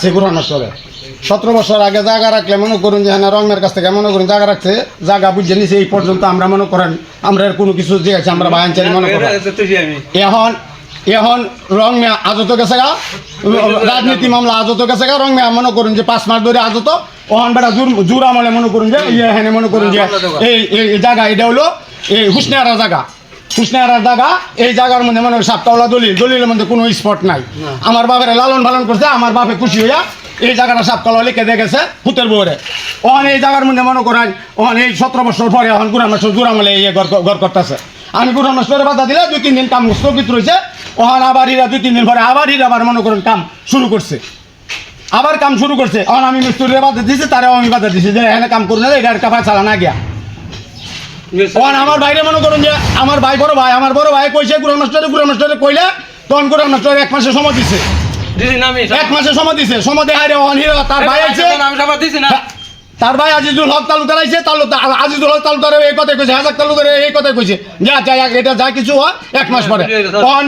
সে ঘুরানো চলে সতেরো বছর আগে জায়গা রাখলে মনে করুন যে হ্যাঁ রঙের কাছ থেকে মনে করুন জায়গা রাখছে জায়গা বুঝে নিছে এই পর্যন্ত আমরা মনে করেন আমরা কোনো কিছু আছে আমরা বায়ান চাই মনে করেন। এখন এখন রং মেয়া আজত গেছে গা রাজনীতি মামলা আজত গেছে গা রং মেয়া মনে করুন যে পাঁচ মাস ধরে আজত ওখান বেটা জোর জোর আমলে মনে করুন যে ইয়ে হেনে মনে করুন যে এই জায়গা এটা হলো এই হুসনিয়ারা জায়গা। হুসনিয়ারার জায়গা এই জায়গার মধ্যে মনে হয় সাতটাওয়ালা দলিল। দলিলের মধ্যে কোনো স্পট নাই। আমার বাপের লালন পালন করছে আমার বাপে খুশি হইয়া এই জায়গাটা সাততলা লিখে দিয়ে গেছে ভূতের বউরে। ওখানে এই জায়গার মধ্যে মনে করেন ওখানে এই সতেরো বছর পরে এখন গুড়া মাস জোর আমলে এই ঘর করতেছে। আমি গুড়া মাস পরে বাধা দিলে দুই তিন দিন কাম স্থগিত রয়েছে। ওখানে আবার হীরা দুই তিন দিন পরে আবার হীরা আবার মনে করেন কাম শুরু করছে। আবার কাম শুরু করছে। এখন আমি মিস্ত্রিরে বাধা দিছি তারাও আমি বাধা দিছি যে এখানে কাম করুন না এটা কাপা চালা না গিয়া। তখন আমার বাইরে মনে করুন যে আমার ভাই বড় ভাই আমার বড় ভাই কইছে গুড়া মাস্টারে গুড়া মাস্টারে কইলে তখন গুড়া মাস্টার এক মাসে সময় দিছে। এক মাসে সময় দিছে। সময় দেখা রে তার ভাই আছে। তার ভাই আজিজুল হক তালুকার আইছে তালু আজিজুল হক তালুকার এই কথাই কইছে হাজার তালুকার এই কথাই কইছে। যা যা এটা যা কিছু হয় এক মাস পরে। তখন